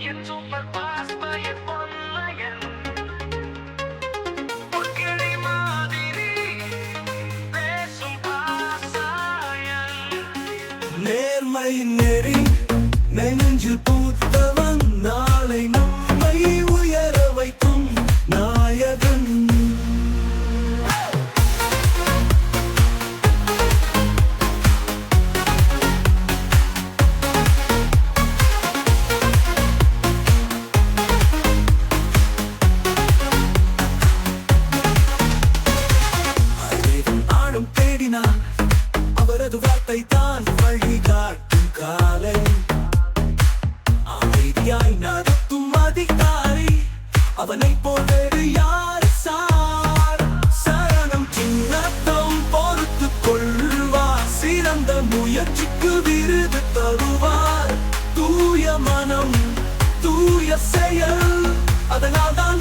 என் super pass பையன் பொன்னையன் பொற்கிளி நேர்மை நெறி நெஞ்சில் பூத்தவன் நாளை நான் ஆளும் அவரது வார்த்தை தான் வழிகாட்டும் காலை. அமைதியாய் நடத்தும் அதிகாரி அவனை போல் யார் சார்? சரணம் சின்னத்தம் பொறுத்து கொள்வார். சிறந்த முயற்சிக்கு விருது தருவார். தூய மனம் தூய செயல் அதனால் தான்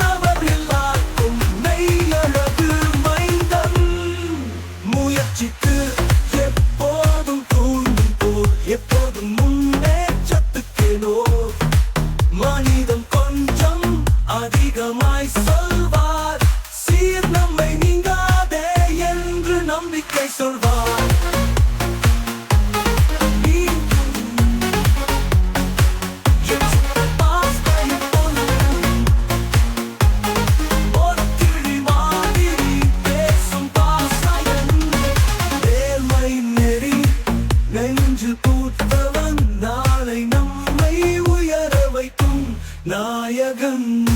நாயகன்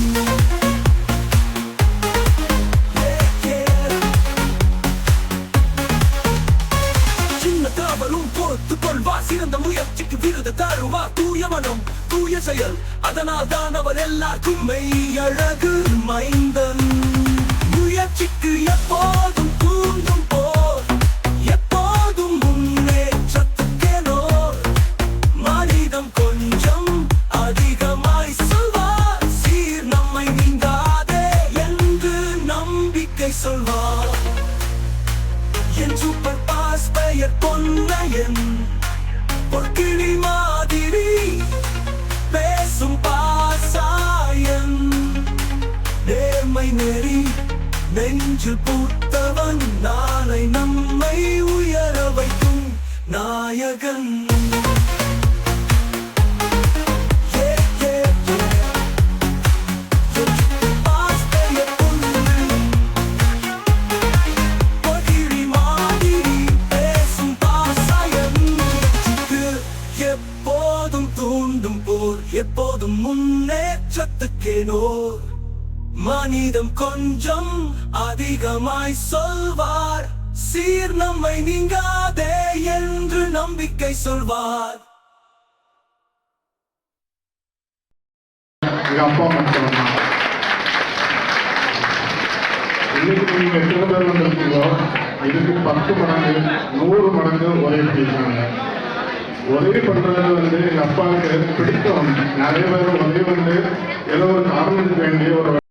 சின்ன பொறுத்து கொள்வார் சிறந்த முயற்சிக்கு விருது தருவார் தூய மனம் தூய செயல். அதனால் தான் அவர் எல்லாருக்கும் மெய்யழகு மைந்தன். முயற்சிக்கு எப்போதும் தூண்டும் என் சூப்பர் பாஸ் பெயர் பொன்னையன். பொற்கிளி மாதிரி பேசும் பாசாயன். நேர்மை நெறி நெஞ்சில் பூத்தவன் நாளை நம்மை உயர வைக்கும் நாயகன். எப்போதும் முன்னேற்றத்துக்கே நோர் மனிதம் கொஞ்சம் அதிகமாய் சொல்வார். சீர் நம்மை நீங்காதே என்று நம்பிக்கை சொல்வார். இன்னைக்கு நீங்க எத்தனை பேர் வந்திருக்கீங்களோ இதுக்கு பத்து மடங்கு நூறு மடங்கு உதவி பண்ணியிருக்காங்க உதவி பண்றது வந்து எங்க அப்பாவுக்கு பிடிக்கும். நிறைய பேர் உதவி வந்து ஏதோ ஒரு காரணத்துக்கு வேண்டிய ஒரு